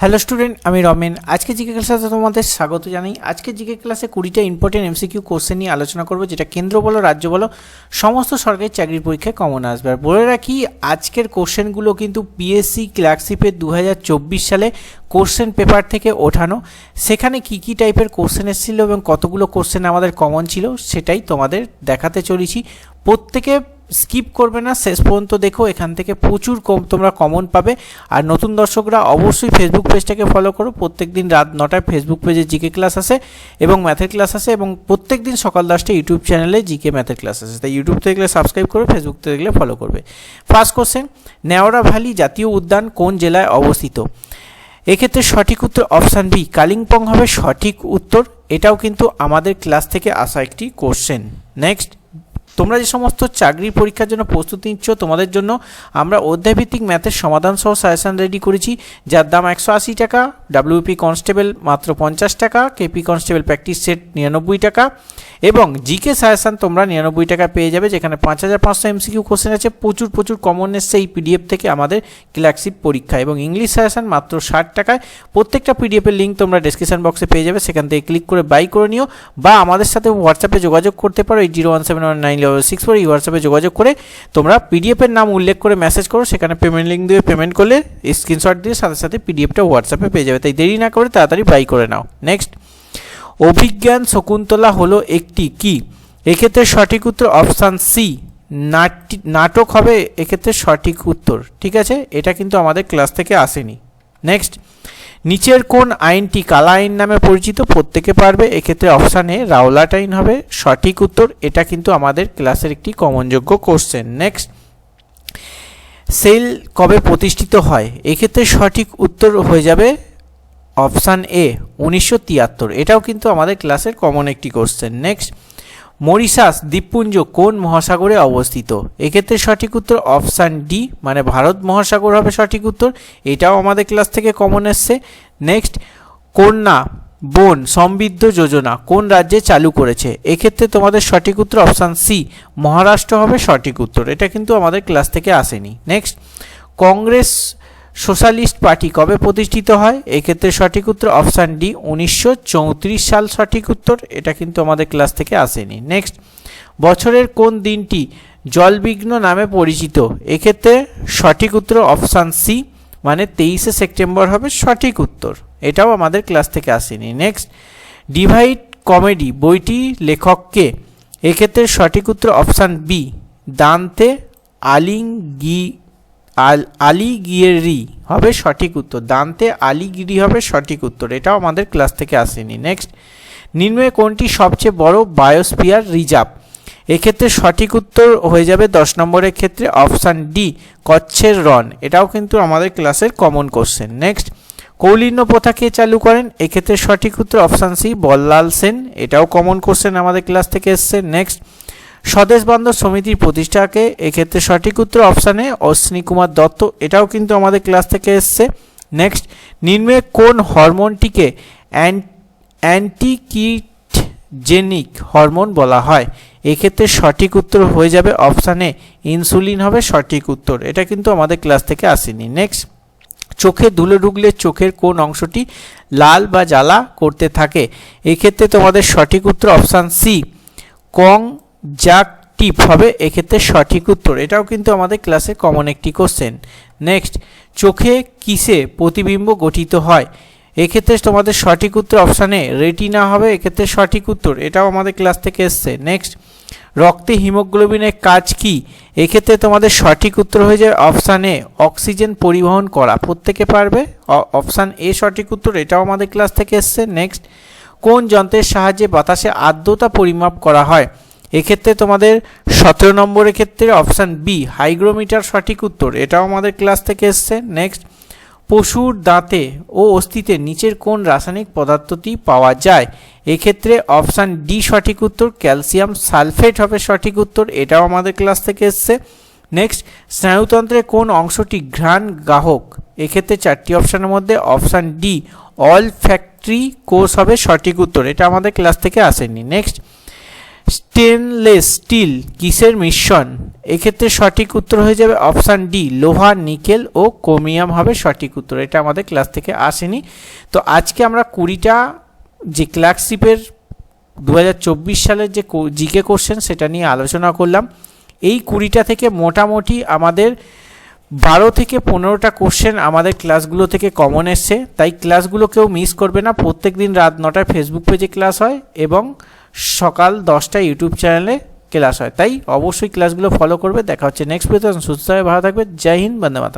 Hello student আমি রমেন। আজকে GK ক্লাসে তোমাদের স্বাগত জানাই। আজকে জিকে ক্লাসে কুড়িটা ইম্পর্টেন্ট এমসিকিউ কোশ্চেন নিয়ে আলোচনা করব, যেটা কেন্দ্র বলো, রাজ্য বলো, সমস্ত সরকারি চাকরির পরীক্ষায় কমন আসবে। আর বলে রাখি, আজকের কোশ্চেনগুলো কিন্তু পিএসসি ক্লার্কশিপের দু সালে কোশ্চেন পেপার থেকে ওঠানো। সেখানে কি কি টাইপের কোশ্চেন এসেছিল এবং কতগুলো কোশ্চেন আমাদের কমন ছিল, সেটাই তোমাদের দেখাতে চলেছি। প্রত্যেকে স্কিপ করবে না। শেষ পর্যন্ত দেখো এখান থেকে প্রচুর কম তোমরা কমন পাবে। আর নতুন দর্শকরা অবশ্যই ফেসবুক পেজটাকে ফলো করো। প্রত্যেক দিন রাত নটায় ফেসবুক পেজে জিকে ক্লাস আসে এবং ম্যাথের ক্লাস আসে এবং প্রত্যেক দিন সকাল দশটা ইউটিউব চ্যানেলে জিকে ম্যাথের ক্লাস আসে। তাই ইউটিউব দেখলে সাবস্ক্রাইব করবে ফেসবুক দেখলে ফলো করবে। ফার্স্ট কোশ্চেন নেওড়া ভ্যালি জাতীয় উদ্যান কোন জেলায় অবস্থিত? এক্ষেত্রে সঠিক উত্তর অপশান বি কালিম্পং হবে সঠিক উত্তর। এটাও কিন্তু আমাদের ক্লাস থেকে আসা একটি কোশ্চেন নেক্সট তোমরা যে সমস্ত চাকরির পরীক্ষার জন্য প্রস্তুতি নিচ্ছ, তোমাদের জন্য আমরা অধ্যায়ভিত্তিক ম্যাথের সমাধান সহ সাজেশন রেডি করেছি, যার দাম একশো আশি টাকা ডাব্লিউপি কনস্টেবল মাত্র পঞ্চাশ টাকা কেপি কনস্টেবল প্র্যাকটিস সেট নিরানব্বই টাকা, এবং জিকে সাজেশন তোমরা নিরানব্বই টাকা পেয়ে যাবে, যেখানে পাঁচ হাজার পাঁচশো এমসিকিউ কোশ্চেন আছে। প্রচুর প্রচুর কমন এই পিডিএফ থেকে আমাদের ক্লার্কশিপ পরীক্ষা। এবং ইংলিশ সাজেশন মাত্র ষাট টাকায় প্রত্যেকটা পিডিএফের লিঙ্ক তোমরা ডিসক্রিপশন বক্সে পেয়ে যাবে। সেখান থেকে ক্লিক করে বাই করে নিও, বা আমাদের সাথে হোয়াটসঅ্যাপে যোগাযোগ করতে পারো এই zero one seven one nine six four এই হোয়াটসঅ্যাপে যোগাযোগ করে তোমরা পিডিএফের নাম উল্লেখ করে মেসেজ করো, সেখানে পেমেন্ট লিঙ্ক দিয়ে পেমেন্ট করলে স্ক্রিনশট দিয়ে সাথে সাথে পিডিএফটা হোয়াটসঅ্যাপে পেয়ে যাবে। তাই দেরি না করে তাড়াতাড়ি বাই করে নাও। নেক্সট অভিজ্ঞান শকুন্তলা হলো একটি কি? এক্ষেত্রে সঠিক উত্তর অপশান সি নাটক হবে, এক্ষেত্রে সঠিক উত্তর। ঠিক আছে? এটা কিন্তু আমাদের ক্লাস থেকে আসেনি। নেক্সট নিচের কোন আইনটি কালা আইন নামে পরিচিত, প্রত্যেকে পারবে। এক্ষেত্রে অপশান এ রাওলাট আইন হবে। সঠিক উত্তর, এটা কিন্তু আমাদের ক্লাসের একটি কমনযোগ্য কোশ্চেন নেক্সট সেল কবে প্রতিষ্ঠিত হয়? এক্ষেত্রে সঠিক উত্তর হয়ে যাবে অপশান এ উনিশশো তিয়াত্তর। এটাও কিন্তু আমাদের ক্লাসের কমন একটি কোশ্চেন নেক্সট মরিশাস দ্বীপপুঞ্জ কোন মহাসাগরে অবস্থিত? এক্ষেত্রে সঠিক উত্তর অপশান ডি মানে ভারত মহাসাগর হবে সঠিক উত্তর। এটাও আমাদের ক্লাস থেকে কমন এসছে। নেক্সট, কন্যা বন সমৃদ্ধ যোজনা কোন রাজ্যে চালু করেছে? এক্ষেত্রে তোমাদের সঠিক উত্তর অপশান সি, মহারাষ্ট্র হবে সঠিক উত্তর। এটা কিন্তু আমাদের ক্লাস থেকে আসেনি। নেক্সট, কংগ্রেস সোশ্যালিস্ট পার্টি কবে প্রতিষ্ঠিত হয়? এক্ষেত্রে সঠিক উত্তর অপশান ডি, উনিশশো চৌত্রিশ সাল সঠিক উত্তর। এটা কিন্তু আমাদের ক্লাস থেকে আসেনি। নেক্সট, বছরের কোন দিনটি জলবিঘ্ন নামে পরিচিত? এক্ষেত্রে সঠিক উত্তর অপশান সি মানে তেইশে সেপ্টেম্বর হবে সঠিক উত্তর। এটাও আমাদের ক্লাস থেকে আসেনি। নেক্সট, ডিভাইড কমেডি বইটি লেখককে। এক্ষেত্রে সঠিক উত্তর অপশান বি, দান্তে আলিঙ্গি আল আলিগিরি হবে সঠিক উত্তর। দান্তে আলিগিরি হবে সঠিক উত্তর। এটাও আমাদের ক্লাস থেকে আসেনি। নেক্সট নিম্নে কোনটি সবচেয়ে বড় বায়োস্পিয়ার রিজার্ভ এক্ষেত্রে সঠিক উত্তর হয়ে যাবে দশ নম্বরের ক্ষেত্রে অপশান ডি কচ্ছের রন এটাও কিন্তু আমাদের ক্লাসের কমন কোশ্চেন নেক্সট কৌলিন্য প্রথা কে চালু করেন? এক্ষেত্রে সঠিক উত্তর অপশান সি বল্লাল সেন। এটাও কমন কোশ্চেন আমাদের ক্লাস থেকে এসছে। নেক্সট স্বদেশ বান্ধব সমিতির প্রতিষ্ঠাকে এক্ষেত্রে সঠিক উত্তর অপশানে অশ্বিনী কুমার দত্ত। এটাও কিন্তু আমাদের ক্লাস থেকে এসছে। নেক্সট নিম্নে কোন হরমোনটিকে অ্যান্টিকিটজেনিক হরমোন বলা হয়? এক্ষেত্রে সঠিক উত্তর হয়ে যাবে অপশানে ইনসুলিন হবে সঠিক উত্তর। এটা কিন্তু আমাদের ক্লাস থেকে আসেনি। নেক্সট চোখে ধুলো ঢুকলে চোখের কোন অংশটি লাল বা জ্বালা করতে থাকে? এক্ষেত্রে তোমাদের সঠিক উত্তর অপশান সি কং যাক, টিপ হবে, এক্ষেত্রে সঠিক উত্তর। এটাও কিন্তু আমাদের ক্লাসে কমন একটি কোশ্চেন নেক্সট চোখে কিসে প্রতিবিম্ব গঠিত হয়? এক্ষেত্রে তোমাদের সঠিক উত্তর অপশানে রেটিনা হবে, এক্ষেত্রে সঠিক উত্তর। এটাও আমাদের ক্লাস থেকে এসছে। নেক্সট রক্তে হিমোগ্লোবিনের কাজ কি? এক্ষেত্রে তোমাদের সঠিক উত্তর হয়ে যায় অপশানে অক্সিজেন পরিবহন করা। প্রত্যেকে পারবে? অপশান এ সঠিক উত্তর, এটাও আমাদের ক্লাস থেকে এসছে। নেক্সট কোন যন্ত্রের সাহায্যে বাতাসে আর্দ্রতা পরিমাপ করা হয়? এক্ষেত্রে তোমাদের সতেরো নম্বরের ক্ষেত্রে অপশান বি হাইগ্রোমিটার সঠিক উত্তর। এটাও আমাদের ক্লাস থেকে এসছে। নেক্সট পশুর দাঁতে ও অস্থিতে নিচের কোন রাসায়নিক পদার্থটি পাওয়া যায়? এক্ষেত্রে অপশান ডি সঠিক উত্তর, ক্যালসিয়াম সালফেট হবে সঠিক উত্তর, এটাও আমাদের ক্লাস থেকে এসছে। নেক্সট স্নায়ুতন্ত্রের কোন অংশটি ঘ্রাণ গ্রাহক? এক্ষেত্রে চারটি অপশানের মধ্যে অপশান ডি অল ফ্যাক্টরি কোর্স হবে সঠিক উত্তর, এটা আমাদের ক্লাস থেকে আসেনি। নেক্সট স্টেনলেস স্টিল কিসের মিশ্রণ? এক্ষেত্রে সঠিক উত্তর হয়ে যাবে অপশান ডি, লোহা, নিকেল ও ক্রোমিয়াম হবে সঠিক উত্তর। এটা আমাদের ক্লাস থেকে আসেনি। তো আজকে আমরা কুড়িটা যে ক্লার্কশিপের দু সালের যে জিকে কোশ্চেন সেটা নিয়ে আলোচনা করলাম। এই কুড়িটা থেকে মোটামুটি আমাদের বারো থেকে পনেরোটা কোশ্চেন আমাদের ক্লাসগুলো থেকে কমন এসছে, তাই ক্লাসগুলো কেউ মিস করবে না। প্রত্যেক দিন রাত নটায় ফেসবুক পেজে ক্লাস হয় এবং সকাল দশটায় ইউটিউব চ্যানেলে ক্লাস হয়। তাই অবশ্যই ক্লাসগুলো ফলো করবে। দেখা হচ্ছে নেক্সট পেজ সুস্থ হয়ে ভালো থাকবে। জয় হিন্দ, বন্দে মাতরম।